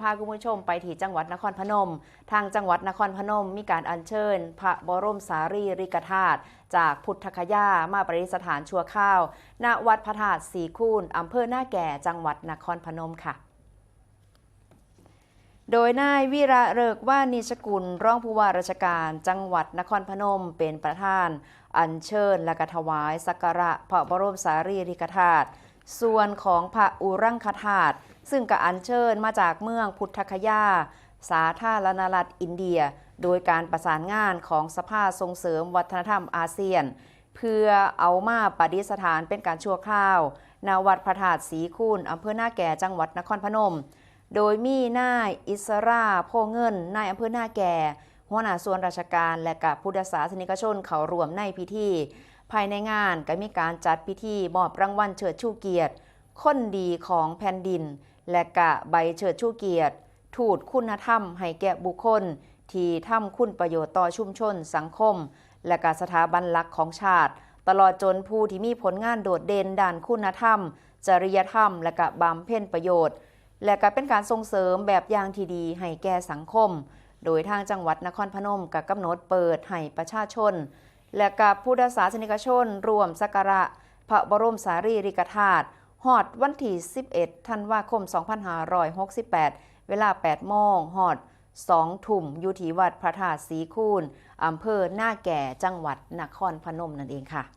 พาคุณผู้ชมไปที่จังหวัดนครพนม ทางจังหวัดนครพนม มีการอัญเชิญ พระบรมสารีริกธาตุจากพุทธคยามาประดิษฐานชั่วข้าว ณ วัดพระธาตุสีคูนอำเภอหน้าแก่จังหวัดนครพนมค่ะโดยนายวีระเริกว่านิชกุลรองผู้ว่าราชการ จังหวัดนครพนมเป็นประธาน อัญเชิญและกถวายสักการะพระบรมสารีริกธาตุ ส่วนของพระอุรังคธาตุซึ่งก็อัญเชิญมาจากเมืองพุทธคยา สาธารณรัฐอินเดีย โดยการประสานงานของสภาส่งเสริมวัฒนธรรมอาเซียน เพื่อเอามาประดิษฐานเป็นการชั่วคราวณวัดพระธาตุสีคูนอำเภอหน้าแก่จังหวัดนครพนม โดยมีนายอิสราโพเงินนายอำเภอหน้าแก่หัวหน้าส่วนราชการและกับพุทธศาสนิกชนเขารวมในพิธี ภายในงานก็มีการจัดพิธีมอบรางวัลเชิดชูเกียรติ คนดีของแผ่นดิน และกะใบเชิดชูเกียรติทูตคุณธรรมให้แก่บุคคล ที่ทำคุณประโยชน์ต่อชุมชน สังคม และกสถาบันหลักของชาติ ตลอดจนผู้ที่มีผลงานโดดเด่นด้านคุณธรรม จริยธรรม และกะบำเพ็ญประโยชน์ และก็เป็นการส่งเสริมแบบอย่างที่ดีให้แก่สังคม โดยทางจังหวัดนครพนมกับกำหนดเปิดให้ประชาชน และกับพุทธศาสนิกชนรวมสักการะ พระบรมสารีริกธาตุหอดวันที่ 11 ธันวาคม 2568 เวลา 8 โมงหอด 2 ทุ่มอยู่ที่วัดพระธาตุสีคูนอำเภอหน้าแก่จังหวัดนครพนมนั่นเองค่ะ